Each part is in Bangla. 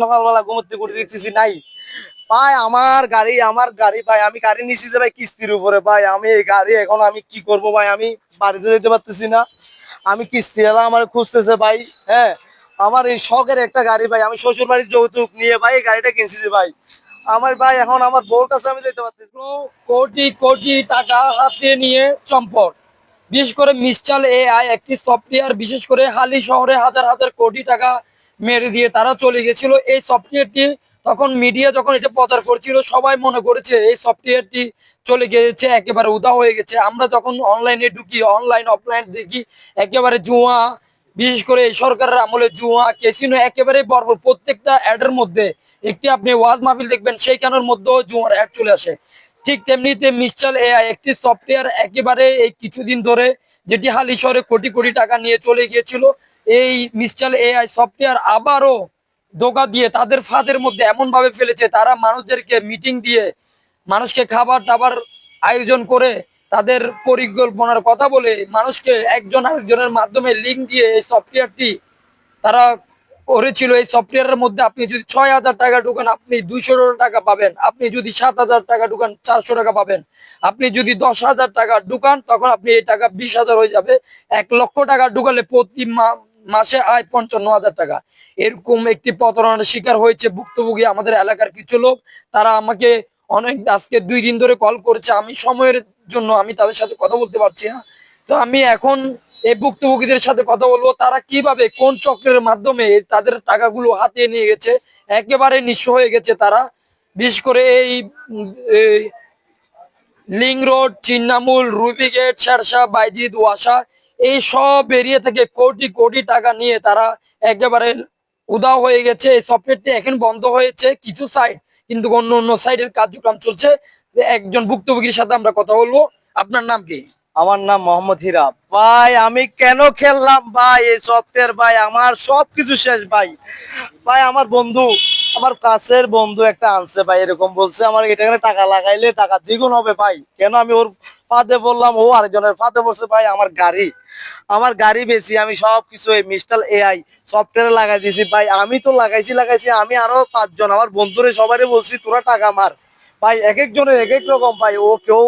সকালবেলা ঘুমোতে করে দেখতেছি, নাই। ভাই, আমার গাড়ি আমার গাড়ি, ভাই, আমি গাড়ি নিছি যে, ভাই, কিস্তির উপরে, ভাই, আমি এই গাড়ি এখন আমি কি করব, ভাই, আমি বাড়িতে যেতে পারতেছি না। আমি কিস্তি এলা আমার খুঁজতেছে, ভাই হ্যাঁ। আমার এই শখের একটা গাড়ি, ভাই, আমি শ্বশুর বাড়ির যৌতুক নিয়ে, ভাই, এই গাড়িটা কিনছি ভাই। আমার, ভাই, এখন আমার বউর কাছে আমি যেতে পারতেছি। কোটি কোটি টাকা হাতে নিয়ে চম্পট। বিশেষ করে মিস্টাল এআই, একটি সফটওয়্যার বিশেষ করে হালি শহরে হাজার হাজার কোটি টাকা মেরে দিয়ে তারা চলে গেছিল। এই সফটওয়্যারটি তখন মিডিয়া যখন এটা প্রচার করছিল, সবাই মনে করেছে এই সফটওয়্যারটি চলে গেছে, একেবারে উদা হয়ে গেছে। আমরা যখন অনলাইনে ঢুকি অনলাইন অফলাইন দেখি, একেবারে জুয়া, বিশেষ করে এই সরকারের আমলে জুয়া ক্যাসিনো একেবারে বর্বর। প্রত্যেকটা অ্যাডের মধ্যে একটি আপনি ওয়াজ মাহফিল দেখবেন, সেইখানের মধ্যেও জুয়ার অ্যাড চলে আসে। ঠিক তেমনিতে মিস্টাল এআই একটি সফটওয়্যার একেবারে এই কিছুদিন ধরে, যেটি হালি শহরে কোটি কোটি টাকা নিয়ে চলে গিয়েছিল এই মিস্টাল এআই সফটওয়্যার আবারও ধোকা দিয়ে তাদের ফাঁদের মধ্যে এমন ভাবে ফেলেছে, তারা মানুষদেরকে মিটিং দিয়ে মানুষকে খাবার টাবার আয়োজন করে তাদের পরিকল্পনার কথা বলে মানুষকে একজন আরেকজনের মাধ্যমে লিঙ্ক দিয়ে এই সফটওয়্যারটি তারা করেছিল। এই সফটওয়্যারের মধ্যে আপনি যদি ছয় হাজার টাকা ঢুকান, আপনি দুইশো টাকা পাবেন। আপনি যদি সাত হাজার টাকা ঢুকান, চারশো টাকা পাবেন। আপনি যদি দশ হাজার টাকা ঢুকান, তখন আপনি এই টাকা বিশ হাজার হয়ে যাবে। এক লক্ষ টাকা ঢুকালে প্রতি মাসে আয় পঞ্চান্ন হাজার টাকা। এরকম একটি প্রতারণার শিকার হয়েছে ভুক্তভোগী আমাদের এলাকার কিছু লোক। তারা আমাকে অনেক আজকে দুই দিন ধরে কল করেছে। আমি সময়ের জন্য আমি তাদের সাথে কথা বলতে পারছি না। তো আমি এখন এই ভুক্তভোগীদের সাথে কথা বলব। তারা কীভাবে, কোন চক্রের মাধ্যমে তাদের টাকাগুলো হাতিয়ে নিয়ে গেছে? একেবারে নিঃস্ব হয়ে গেছে তারা। বিশেষ করে এই লিং রোড, চিন্নামূল রুবি গেট শারশা বাইজিদ, ওয়াসা এই সব এরিয়া থেকে কোটি কোটি টাকা নিয়ে তারা একেবারে উদাও হয়ে গেছে। এই সফটওয়্যারটি এখন বন্ধ হয়েছে কিছু সাইট কিন্তু অন্য অন্য সাইডের কার্যক্রম চলছে। একজন ভুক্তভোগীর সাথে আমরা কথা বলব। আপনার নাম কি? আমার নাম মোহাম্মদ হীরা ভাই, আমি কেন খেললাম? ভাই, এই সফটওয়্যার ভাই, আমার সবকিছু শেষ, ভাই। ভাই, আমার বন্ধু, আমার কাছের বন্ধু একটা আনছে, ভাই, এরকম বলছে। আমার এখানে টাকা লাগাইলে টাকা দ্বিগুণ হবে, ভাই। কেন আমি ওর ফাঁদে বললাম ও আরেকজনের ফাঁদে বলছে ভাই, আমার গাড়ি। আমার গাড়ি বেশি আমি সব কিছু এই মিস্টাল এআই সফটওয়্যারে লাগাই দিয়েছি। ভাই আমি তো লাগাইছি লাগাইছি আমি আরও পাঁচজন আমার বন্ধুরে সবারই বলছি তোরা টাকা মার। ভাই এক একজনের এক এক রকম ভাই ও কেউ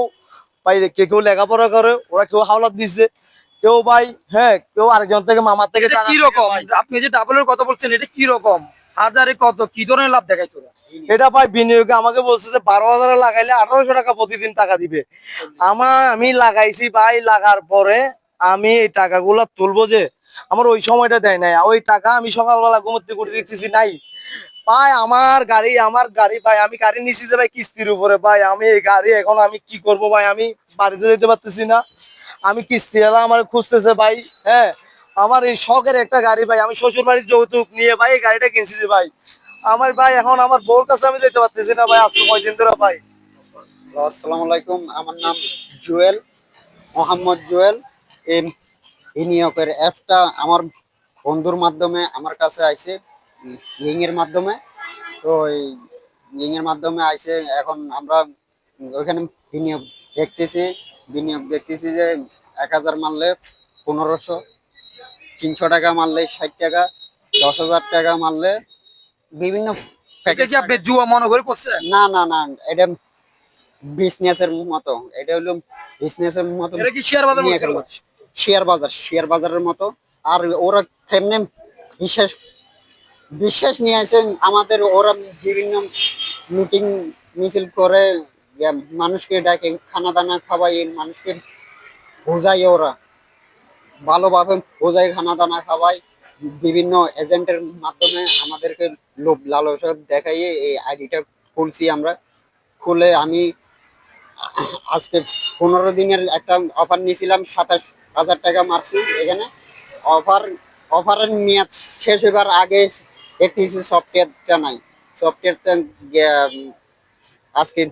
ভাই কে কেউ লেখাপড়া করে ওরা কেউ হাওলাত দিচ্ছে কেউ ভাই হ্যাঁ কেউ আরেকজন থেকে মামার থেকে কি রকম? আপনি যে ডাবলের কথা বলছেন এটা কি রকম? হাজারে কত কি ধরনের লাভ দেখাইছো এটা ভাই বিনিয়োগে আমাকে বলছে যে বারো হাজারে লাগাইলে আঠারোশো টাকা প্রতিদিন টাকা দিবে। আমার আমি লাগাইছি ভাই লাগার পরে আমি এই টাকাগুলো তুলবো যে আমার ওই সময়টা দেয় নাই। ওই টাকা আমি সকালবেলা ঘুমোতে করে দেখতেছি নাই। ভাই, আমার গাড়ি আমার গাড়ি, ভাই, আমি গাড়ি নিছি যে ভাই কিস্তির উপরে। ভাই, আমি এই গাড়ি এখন আমি কি করব ভাই? আমি বাড়িতে যেতে পারতেছি না। আমি কিস্তি এলা আমার খুঁজতেছে ভাই হ্যাঁ? আমার এই শখের একটা গাড়ি ভাই, আমি শ্বশুর বাড়ির যৌতুক নিয়ে ভাই এই গাড়িটা কিনছি যে ভাই। আমার ভাই, এখন আমার বউর কাছে আমি যেতে পারতেছি না ভাই, আজকে কয়দিন ধরে ভাই। আসসালামু আলাইকুম, আমার নাম জুয়েল, মোহাম্মদ জুয়েল। এই এই নিয়োগের অ্যাপটা আমার বন্ধুর মাধ্যমে আমার কাছে আইছে লিং এর মাধ্যমে। তো এর মাধ্যমে আইছে এখন আমরা ওইখানে বিনিয়োগ দেখতেছি বিনিয়োগ দেখতেছি যে এক হাজার মারলে পনেরোশো তিনশো টাকা মারলে ষাট টাকা দশ হাজার টাকা মারলে বিভিন্ন জুয়া মনে করে করছেন? না না না এটা বিজনেসের মতো এটা হলো বিজনেসের মতো এটা কি শেয়ার বাজার। শেয়ার বাজার, শেয়ার বাজারের মতো। আর ওরা তেমনি বিশেষ বিশ্বাস নিয়ে আসেন আমাদের, ওরা বিভিন্ন মিটিং, মিছিল করে মানুষকে ডাকে খানা দানা খাওয়াই মানুষকে বোঝায় ওরা। ভালোভাবে বোঝায় খানা দানা খাওয়ায়। বিভিন্ন এজেন্টের মাধ্যমে আমাদেরকে লোভ লালসা দেখাইয়ে এই আইডিটা খুলছি আমরা। খুলে আমি আজকে পনেরো দিনের একটা অফার নিয়েছিলাম, সাতাশ হাজার টাকা মারছি এখানে। অফার অফারের মেয়াদ শেষ হবার আগে দেখতেছি সফটওয়্যারটা নাই। সফটওয়্যারটা আজকে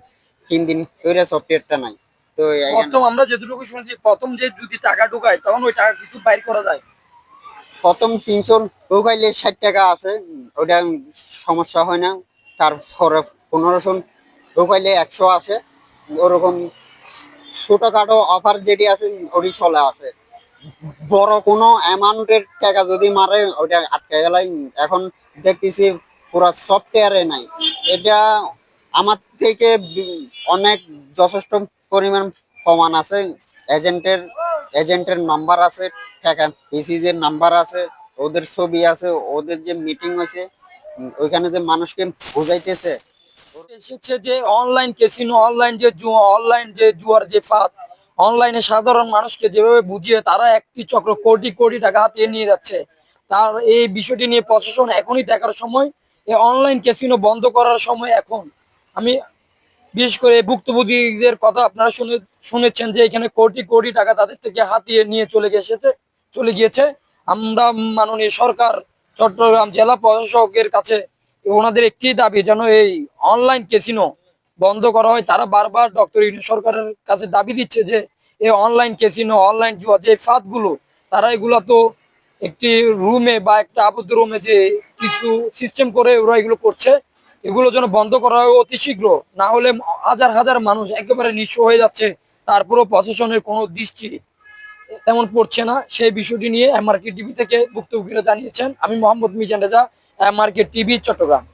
তিন দিন ধরে সফটওয়্যারটা নাই। তো প্রথম আমরা যেটুকু শুনছি প্রথম যে যদি টাকা ঢুকায় তখন ওই টাকা কিছু বাইর করা যায়। প্রথম তিনশো ঢুকাইলে ষাট টাকা আছে ওটা সমস্যা হয় না। তারপরে পনেরোশো ঢুকাইলে একশো আসে। ওরকম ছোটখাটো অফার যেটি আছে ওটি চলে আসে বড় কোনো অ্যামাউন্টের টাকা যদি মারে ওটা আটকে গেলে এখন দেখতেছি পুরো সফটওয়্যারে নাই। এটা আমার থেকে অনেক যথেষ্ট পরিমাণ প্রমাণ আছে। এজেন্টের এজেন্টের নাম্বার আছে, টাকা পিসিজের নাম্বার আছে, ওদের ছবি আছে, ওদের যে মিটিং হয়েছে ওইখানে যে মানুষকে বুঝাইতেছে এসেছে যে অনলাইন কেসিনো অনলাইন যে জুয়া অনলাইন যে জুয়ার যে ফাঁদ অনলাইনে সাধারণ মানুষকে যেভাবে বুঝিয়ে তারা একটি চক্র কোটি কোটি টাকা হাতিয়ে নিয়ে যাচ্ছে। তার এই বিষয়টি নিয়ে প্রশাসন এখনই দেখার সময় এই অনলাইন ক্যাসিনো বন্ধ করার সময় এখন। আমি বিশেষ করে ভুক্তভোগীদের কথা আপনারা শুনে, শুনেছেন যে এখানে কোটি কোটি টাকা তাদের থেকে হাতিয়ে নিয়ে চলে গেছে চলে গিয়েছে। আমরা মাননীয় সরকার, চট্টগ্রাম জেলা প্রশাসকের কাছে ওনাদের একটি দাবি, যেন এই অনলাইন কেসিনো বন্ধ করা হয়। তারা বারবার ডক্টর ইউনি সরকারের কাছে দাবি দিচ্ছে যে, এই অনলাইন কেসিনো অনলাইন জুয়া, যে ফাঁদগুলো, তারা এগুলো তো একটি রুমে বা একটা আবদ্ধ রুমে যে কিছু সিস্টেম করে ওরা এগুলো করছে, এগুলো যেন বন্ধ করা হয় অতি শীঘ্র। না হলে হাজার হাজার মানুষ একেবারে নিঃস্ব হয়ে যাচ্ছে। তারপরেও প্রশাসনের কোনো দৃষ্টি তেমন পড়ছে না। সেই বিষয়টি নিয়ে এমআরকে টিভি থেকে ভুক্তভোগীরা জানিয়েছেন। আমি মোহাম্মদ মিজান রেজা এমআরকে টিভি চট্টগ্রাম।